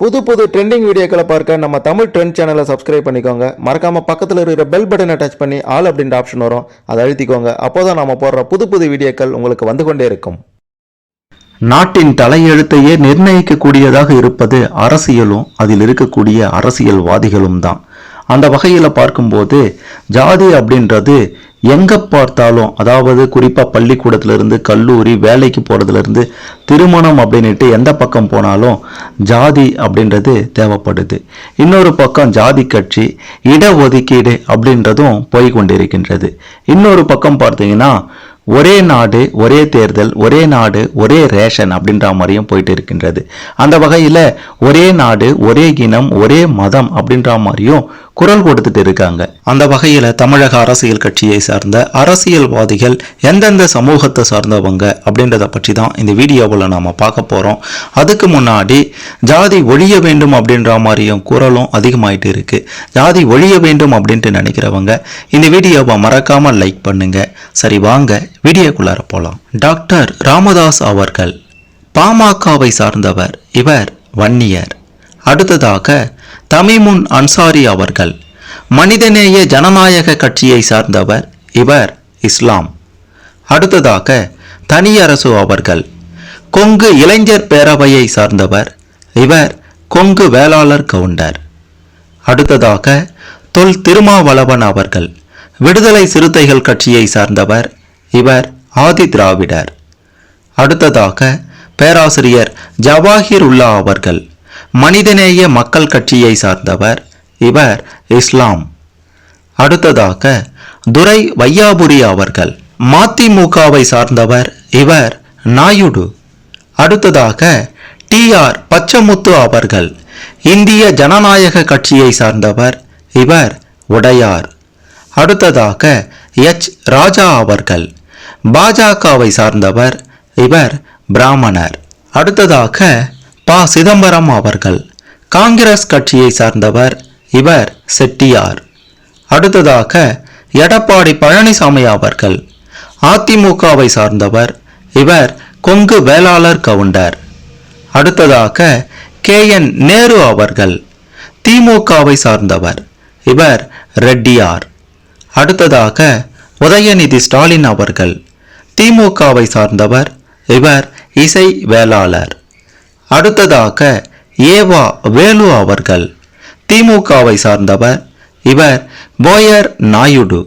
புது புது ட்ரெண்டிங் வீடியோக்களை பார்க்க நம்ம தமிழ் ட்ரெண்ட் சேனலை சப்ஸ்கிரைப் பண்ணிக்கோங்க. மறக்காமல் பக்கத்தில் இருக்கிற பெல் பட்டனை டச் பண்ணி ஆல் அப்படின்ற ஆப்ஷன் வரும். அதை அழுத்திக்கோங்க. அப்போதான் நம்ம போடுற புது புது வீடியோக்கள் உங்களுக்கு வந்து கொண்டே இருக்கும். நாட்டின் தலையெழுத்தையே நிர்ணயிக்கக்கூடியதாக இருப்பது அரசியலும் அதில் இருக்கக்கூடிய அரசியல்வாதிகளும் தான். அந்த வகையில் பார்க்கும்போது ஜாதி அப்படின்றது எங்கே பார்த்தாலும் அதாவது குறிப்பாக பள்ளிக்கூடத்திலிருந்து கல்லூரி வேலைக்கு போகிறதுலேருந்து திருமணம் அப்படின்ட்டு எந்த பக்கம் போனாலும் ஜாதி அப்படின்றது தேவைப்படுது. இன்னொரு பக்கம் ஜாதி கட்சி இடஒதுக்கீடு அப்படின்றதும் போய்கொண்டிருக்கின்றது. இன்னொரு பக்கம் பார்த்தீங்கன்னா ஒரே நாடு ஒரே தேர்தல் ஒரே நாடு ஒரே ரேஷன் அப்படின்ற மாதிரியும் போயிட்டு இருக்கின்றது அந்த வகையில் ஒரே நாடு ஒரே இனம் ஒரே மதம் அப்படின்ற மாதிரியும் குரல் கொடுத்துட்டு இருக்காங்க. அந்த வகையில் தமிழக அரசியல் கட்சியை சார்ந்த அரசியல்வாதிகள் எந்தெந்த சமூகத்தை சார்ந்தவங்க அப்படின்றத பற்றி தான் இந்த வீடியோவில் நாம் பார்க்க போகிறோம் அதுக்கு முன்னாடி ஜாதி ஒழிய வேண்டும் அப்படின்ற மாதிரியும் குரலும் அதிகமாயிட்டு இருக்கு. ஜாதி ஒழிய வேண்டும் அப்படின்ட்டு நினைக்கிறவங்க இந்த வீடியோவை மறக்காமல் லைக் பண்ணுங்க. சரி வாங்க வீடியோக்குள்ளார போகலாம் டாக்டர் ராமதாஸ் அவர்கள் பாமகவை சார்ந்தவர் இவர் வன்னியர். அடுத்ததாக தமிமுன் அன்சாரி அவர்கள் மனிதநேய ஜனநாயக கட்சியை சார்ந்தவர் இவர் இஸ்லாம். அடுத்ததாக தனியரசு அவர்கள் கொங்கு இளைஞர் பேரவையை சார்ந்தவர் இவர் கொங்கு வேளாளர் கவுண்டர். அடுத்ததாக தொல் திருமாவளவன் அவர்கள் விடுதலை சிறுத்தைகள் கட்சியை சார்ந்தவர் இவர் ஆதி திராவிடர். அடுத்ததாக பேராசிரியர் ஜவாஹிர் உல்லா அவர்கள் மனிதநேய மக்கள் கட்சியை சார்ந்தவர் இவர் இஸ்லாம். அடுத்ததாக துரை வையாபுரி அவர்கள் மதிமுகவை சார்ந்தவர் இவர் நாயுடு. அடுத்ததாக டி ஆர் பச்சமுத்து அவர்கள் இந்திய ஜனநாயக கட்சியை சார்ந்தவர் இவர் உடையார். அடுத்ததாக எச் ராஜா அவர்கள் பாஜகவை சார்ந்தவர் இவர் பிராமணர். அடுத்ததாக ப சிதம்பரம் அவர்கள் காங்கிரஸ் கட்சியை சார்ந்தவர் இவர் செட்டியார். அடுத்ததாக எடப்பாடி பழனிசாமி அவர்கள் அதிமுகவை சார்ந்தவர் இவர் கொங்கு வேளாளர் கவுண்டர். அடுத்ததாக கே. என். நேரு அவர்கள் திமுகவை சார்ந்தவர் இவர் ரெட்டியார். அடுத்ததாக உதயநிதி ஸ்டாலின் அவர்கள் திமுகவை சார்ந்தவர் இவர் இசை வேளாளர். அடுத்ததாக ஏவா வேலு அவர்கள் திமுகவை சார்ந்தவர் இவர் போயர் நாயுடு.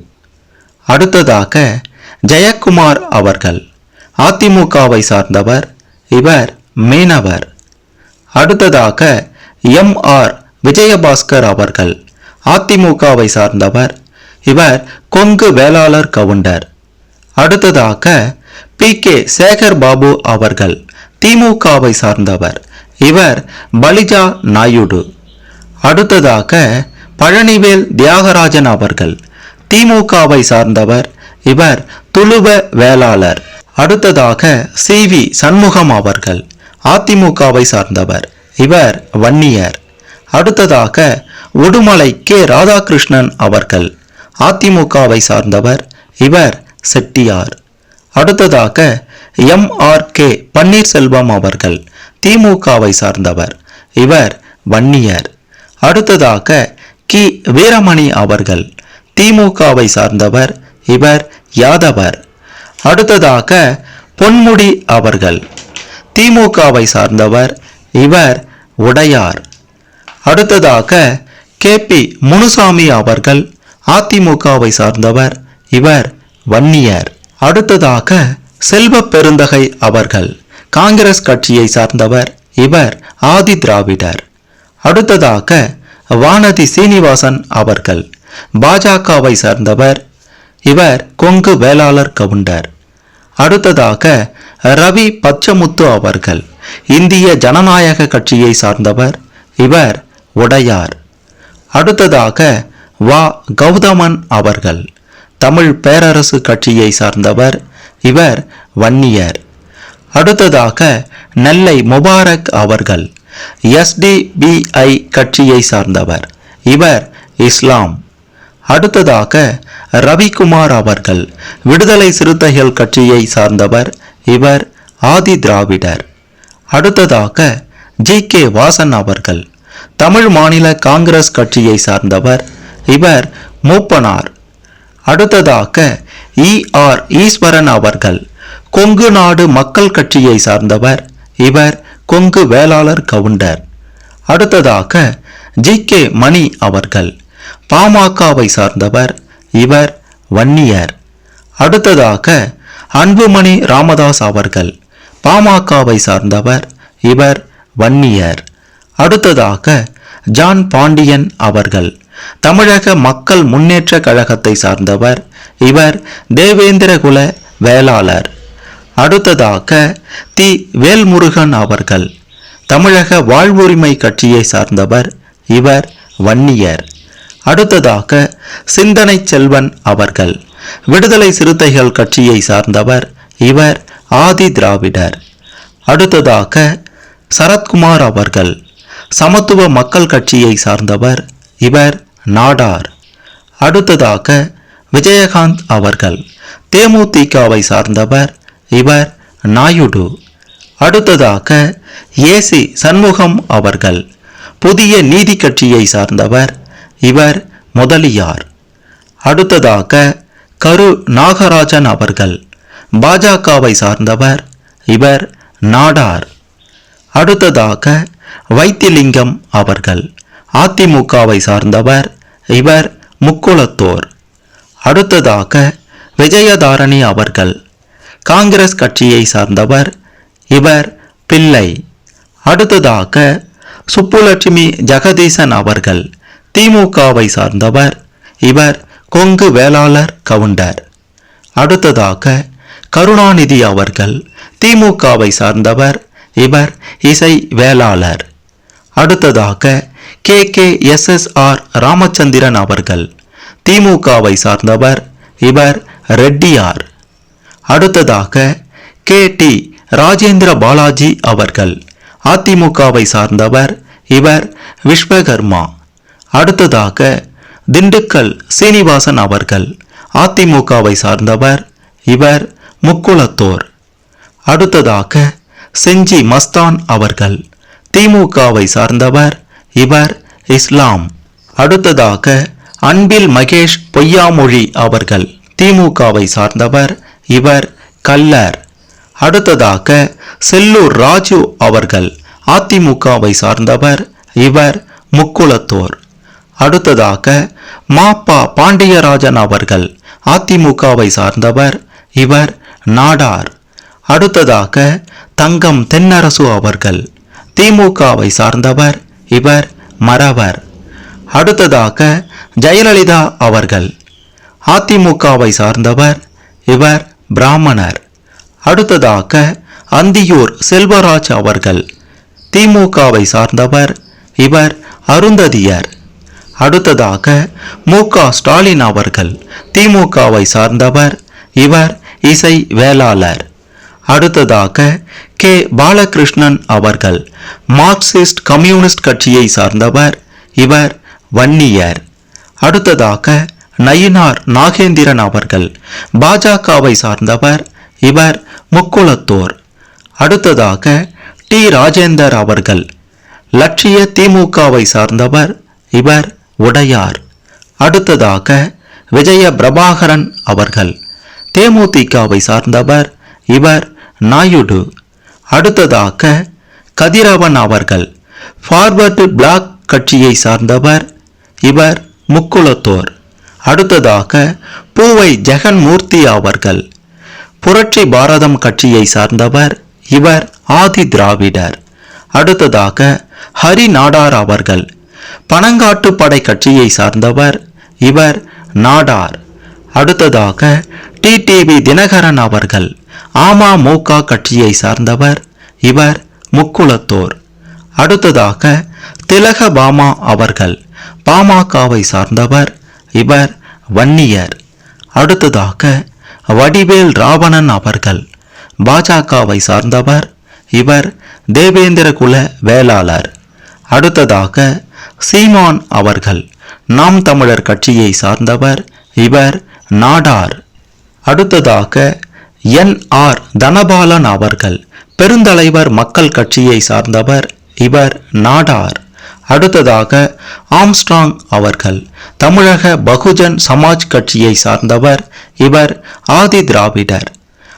அடுத்ததாக ஜெயக்குமார் அவர்கள் அதிமுகவை சார்ந்தவர் இவர் மீனவர். அடுத்ததாக எம் ஆர் விஜயபாஸ்கர் அவர்கள் அதிமுகவை சார்ந்தவர் இவர் கொங்கு வேளாளர் கவுண்டர். அடுத்ததாக பி கே சேகர் பாபு அவர்கள் திமுகவை சார்ந்தவர் இவர் பலிஜா நாயுடு. அடுத்ததாக பழனிவேல் தியாகராஜன் அவர்கள். திமுகவை சார்ந்தவர் இவர் துளுவ வேளாளர். அடுத்ததாக சி வி சண்முகம் அவர்கள். அதிமுகவை சார்ந்தவர் இவர் வன்னியர். அடுத்ததாக உடுமலை கே ராதாகிருஷ்ணன் அவர்கள். அதிமுகவை சார்ந்தவர் இவர் செட்டியார். அடுத்ததாக எம் ஆர் கே பன்னீர்செல்வம் அவர்கள் திமுகவை சார்ந்தவர். இவர் வன்னியர். அடுத்ததாக கி. வீரமணி அவர்கள் திமுகவை சார்ந்தவர். இவர் யாதவர். அடுத்ததாக பொன்முடி அவர்கள் திமுகவை சார்ந்தவர். இவர் உடையார். அடுத்ததாக கே. பி. முனுசாமி அவர்கள் அதிமுகவை சார்ந்தவர். இவர் வன்னியர். அடுத்ததாக செல்வ பெருந்தகை அவர்கள். காங்கிரஸ் கட்சியை சார்ந்தவர் இவர் ஆதி திராவிடர். அடுத்ததாக வானதி சீனிவாசன் அவர்கள். பாஜகவை சார்ந்தவர் இவர் கொங்கு வேளாளர் கவுண்டர். அடுத்ததாக ரவி பச்சமுத்து அவர்கள். இந்திய ஜனநாயக கட்சியை சார்ந்தவர் இவர் உடையார். அடுத்ததாக வா கௌதமன் அவர்கள். தமிழ் பேரரசு கட்சியை சார்ந்தவர் இவர் வன்னியர். அடுத்ததாக நெல்லை முபாரக் அவர்கள் எஸ்டிபிஐ கட்சியை சார்ந்தவர். இவர் இஸ்லாம். அடுத்ததாக ரவிக்குமார் அவர்கள் விடுதலை சிறுத்தைகள் கட்சியை சார்ந்தவர். இவர் ஆதி திராவிடர். அடுத்ததாக ஜி கே வாசன் அவர்கள் தமிழ் மாநில காங்கிரஸ் கட்சியை சார்ந்தவர். இவர் மூப்பனார். அடுத்ததாக இ ஆர் ஈஸ்வரன் அவர்கள் கொங்கு நாடு மக்கள் கட்சியை சார்ந்தவர். இவர் கொங்கு வேளாளர் கவுண்டர். அடுத்ததாக ஜி கே மணி அவர்கள் பாமகவை சார்ந்தவர். இவர் வன்னியர். அடுத்ததாக அன்புமணி ராமதாஸ் அவர்கள் பாமகவை சார்ந்தவர். இவர் வன்னியர். அடுத்ததாக ஜான் பாண்டியன் அவர்கள் தமிழக மக்கள் முன்னேற்ற கழகத்தை சார்ந்தவர் இவர் தேவேந்திரகுல வேளாளர். அடுத்ததாக தி. வேல்முருகன் அவர்கள் தமிழக வாழ்வுரிமை கட்சியை சார்ந்தவர் இவர் வன்னியர். அடுத்ததாக சிந்தனை செல்வன் அவர்கள் விடுதலை சிறுத்தைகள் கட்சியை சார்ந்தவர் இவர் ஆதி திராவிடர். அடுத்ததாக சரத்குமார் அவர்கள் சமத்துவ மக்கள் கட்சியை சார்ந்தவர் இவர் நாடார். அடுத்ததாக விஜயகாந்த் அவர்கள். தேமுதிகவை சார்ந்தவர் இவர் நாயுடு. அடுத்ததாக ஏசி சண்முகம் அவர்கள். புதிய நீதி கட்சியை சார்ந்தவர் இவர் முதலியார். அடுத்ததாக கரு நாகராஜன் அவர்கள். பாஜகவை சார்ந்தவர் இவர் நாடார். அடுத்ததாக வைத்திலிங்கம் அவர்கள். அதிமுகவை சார்ந்தவர் இவர் முக்குளத்தோர். அடுத்ததாக விஜயதாரணி அவர்கள். காங்கிரஸ் கட்சியை சார்ந்தவர் இவர் பிள்ளை. அடுத்ததாக சுப்புலட்சுமி ஜெகதீசன் அவர்கள். திமுகவை சார்ந்தவர் இவர் கொங்கு வேளாளர் கவுண்டர். அடுத்ததாக கருணாநிதி அவர்கள். திமுகவை சார்ந்தவர் இவர் இசை வேளாளர். அடுத்ததாக K K S S R Ramachandran அவர்கள். திமுகவை சார்ந்தவர் இவர் ரெட்டியார். அடுத்ததாக கே டி ராஜேந்திர பாலாஜி அவர்கள். அதிமுகவை சார்ந்தவர் இவர் விஸ்வகர்மா. அடுத்ததாக திண்டுக்கல் சீனிவாசன் அவர்கள். அதிமுகவை சார்ந்தவர் இவர் முக்குளத்தோர். அடுத்ததாக செஞ்சி மஸ்தான் அவர்கள். திமுகவை சார்ந்தவர் இவர் இஸ்லாம். அடுத்ததாக அன்பில் மகேஷ் பொய்யாமொழி அவர்கள் திமுகவை சார்ந்தவர் இவர் கல்லர். அடுத்ததாக செல்லூர் ராஜு அவர்கள் அதிமுகவை சார்ந்தவர் இவர் முக்குளத்தோர். அடுத்ததாக மாப்பா பாண்டியராஜன் அவர்கள் அதிமுகவை சார்ந்தவர் இவர் நாடார். அடுத்ததாக தங்கம் தென்னரசு அவர்கள் திமுகவை சார்ந்தவர் இவர் மறவர். அடுத்ததாக ஜெயலலிதா அவர்கள். அதிமுகவை சார்ந்தவர் இவர் பிராமணர். அடுத்ததாக அந்தியூர் செல்வராஜ் அவர்கள். திமுகவை சார்ந்தவர் இவர் அருந்ததியர். அடுத்ததாக மு ஸ்டாலின் அவர்கள். திமுகவை சார்ந்தவர் இவர் இசை வேளாளர். அடுத்ததாக கே. பாலகிருஷ்ணன் அவர்கள் மார்க்சிஸ்ட் கம்யூனிஸ்ட் கட்சியை சார்ந்தவர் இவர் வன்னியர். அடுத்ததாக நயினார் நாகேந்திரன் அவர்கள் பாஜகவை சார்ந்தவர் இவர் முக்குளத்தோர். அடுத்ததாக டி. ராஜேந்தர் அவர்கள் லட்சிய திமுகவை சார்ந்தவர் இவர் உடையார். அடுத்ததாக விஜய பிரபாகரன் அவர்கள் தேமுதிகவை சார்ந்தவர் இவர் நாயுடு. அடுத்ததாக கதிரவன் அவர்கள். ஃபார்வர்டு பிளாக் கட்சியை சார்ந்தவர் இவர் முக்குளத்தோர். அடுத்ததாக பூவை ஜெகன்மூர்த்தி அவர்கள். புரட்சி பாரதம் கட்சியை சார்ந்தவர் இவர் ஆதி திராவிடர். அடுத்ததாக ஹரி நாடார் அவர்கள். பனங்காட்டு படை கட்சியை சார்ந்தவர் இவர் நாடார். அடுத்ததாக டிடிவி தினகரன் அவர்கள். அமமுக கட்சியை சார்ந்தவர் இவர் முக்குளத்தோர். அடுத்ததாக திலகபாமா அவர்கள் பாமகவை சார்ந்தவர் இவர் வன்னியர். அடுத்ததாக வடிவேல் ராவணன் அவர்கள் பாஜகவை சார்ந்தவர் இவர் தேவேந்திரகுல வேளாளர். அடுத்ததாக சீமான் அவர்கள் நாம் தமிழர் கட்சியை சார்ந்தவர் இவர் நாடார். அடுத்ததாக என் ஆர் தனபாலன் அவர்கள் பெருந்தலைவர் மக்கள் கட்சியை சார்ந்தவர் இவர் நாடார். அடுத்ததாக ஆம்ஸ்ட்ராங் அவர்கள் தமிழக பகுஜன் சமாஜ் கட்சியை சார்ந்தவர் இவர் ஆதி திராவிடர்.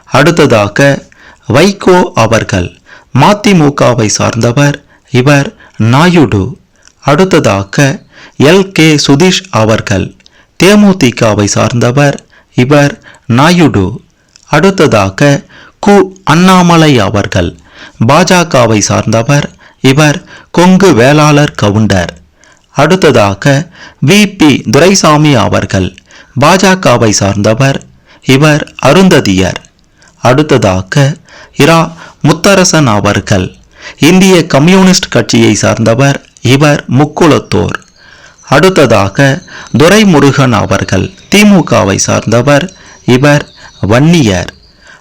அடுத்ததாக வைகோ அவர்கள் மதிமுகவை சார்ந்தவர் இவர் நாயுடு. அடுத்ததாக எல் கே சுதீஷ் அவர்கள் தேமுதிகவை சார்ந்தவர் இவர் நாயுடு. அடுத்ததாக கு. அண்ணாமலை அவர்கள் பாஜகவை சார்ந்தவர் இவர் கொங்கு வேளாளர் கவுண்டர். அடுத்ததாக வி. பி. துரைசாமி அவர்கள் பாஜகவை சார்ந்தவர் இவர் அருந்ததியர். அடுத்ததாக இரா. முத்தரசன் அவர்கள் இந்திய கம்யூனிஸ்ட் கட்சியை சார்ந்தவர் இவர் முக்குளத்தோர். அடுத்ததாக துரைமுருகன் அவர்கள் திமுகவை சார்ந்தவர் இவர் வன்னியர்.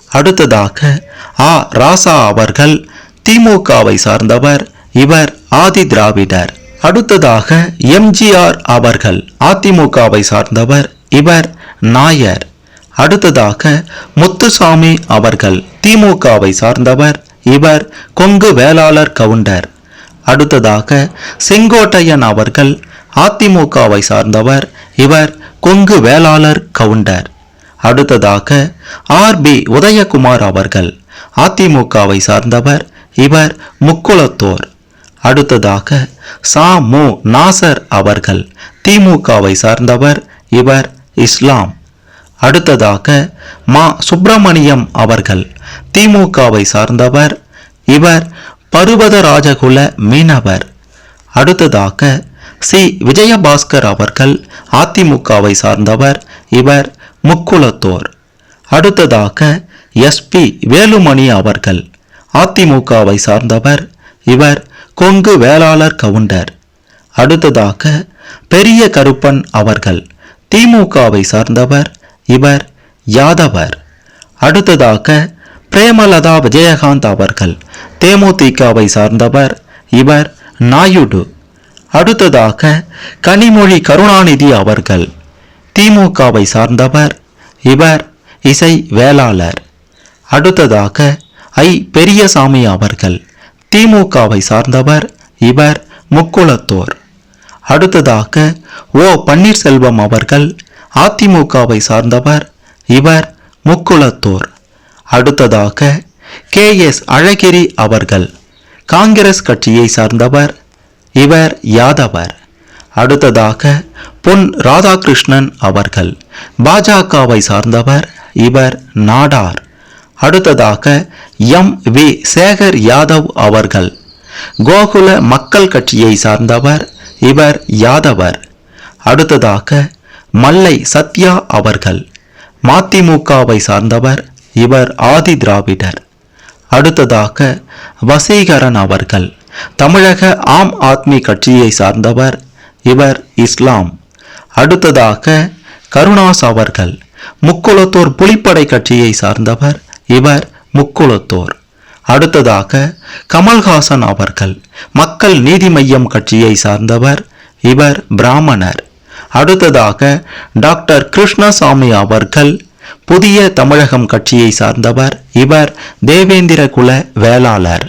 அடுத்ததாக ஆ ராசா அவர்கள் திமுகவை சார்ந்தவர். இவர் ஆதி திராவிடர். அடுத்ததாக எம்ஜிஆர் அவர்கள் அதிமுகவை சார்ந்தவர். இவர் நாயர். அடுத்ததாக முத்துசாமி அவர்கள் திமுகவை சார்ந்தவர். இவர் கொங்கு வேளாளர் கவுண்டர். அடுத்ததாக செங்கோட்டையன் அவர்கள் அதிமுகவை சார்ந்தவர். இவர் கொங்கு வேளாளர் கவுண்டர். அடுத்ததாக ஆர். பி. உதயகுமார் அவர்கள் அதிமுகவை சார்ந்தவர் இவர் முக்குளத்தோர். அடுத்ததாக சா. மு. நாசர் அவர்கள் திமுகவை சார்ந்தவர் இவர் இஸ்லாம். அடுத்ததாக மா. சுப்பிரமணியம் அவர்கள் திமுகவை சார்ந்தவர் இவர் பருவதராஜகுல மீனவர். அடுத்ததாக சி. விஜயபாஸ்கர் அவர்கள் அதிமுகவை சார்ந்தவர் இவர் முக்குளத்தோர். அடுத்ததாக எஸ்பி வேலுமணி அவர்கள். அதிமுகவை சார்ந்தவர் இவர் கொங்கு வேளாளர் கவுண்டர். அடுத்ததாக பெரிய கருப்பன் அவர்கள். திமுகவை சார்ந்தவர் இவர் யாதவர். அடுத்ததாக பிரேமலதா விஜயகாந்த் அவர்கள். தேமுதிகவை சார்ந்தவர் இவர் நாயுடு. அடுத்ததாக கனிமொழி கருணாநிதி அவர்கள். திமுகவை சார்ந்தவர் இவர் இசை வேளாளர். அடுத்ததாக ஐ. பெரியசாமி அவர்கள் திமுகவை சார்ந்தவர் இவர் முக்குளத்தோர். அடுத்ததாக ஓ. பன்னீர்செல்வம் அவர்கள் அதிமுகவை சார்ந்தவர் இவர் முக்குளத்தோர். அடுத்ததாக கே. எஸ். அழகிரி அவர்கள் காங்கிரஸ் கட்சியை சார்ந்தவர் இவர் யாதவர். அடுத்ததாக பொன் ராதாகிருஷ்ணன் அவர்கள். பாஜகவை சார்ந்தவர் இவர் நாடார். அடுத்ததாக எம் வி சேகர் யாதவ் அவர்கள். கோகுல மக்கள் கட்சியை சார்ந்தவர் இவர் யாதவர். அடுத்ததாக மல்லை சத்யா அவர்கள். மதிமுகவை சார்ந்தவர் இவர் ஆதி திராவிடர். அடுத்ததாக வசீகரன் அவர்கள். தமிழக ஆம் ஆத்மி கட்சியை சார்ந்தவர் இவர் இஸ்லாம். அடுத்ததாக கருணாஸ் அவர்கள் முக்குளத்தோர் புலிப்படை கட்சியை சார்ந்தவர் இவர் முக்குளத்தோர். அடுத்ததாக கமல்ஹாசன் அவர்கள் மக்கள் நீதி மய்யம் கட்சியை சார்ந்தவர் இவர் பிராமணர். அடுத்ததாக டாக்டர் கிருஷ்ணசாமி அவர்கள் புதிய தமிழகம் கட்சியை சார்ந்தவர் இவர் தேவேந்திர குல வேளாளர்.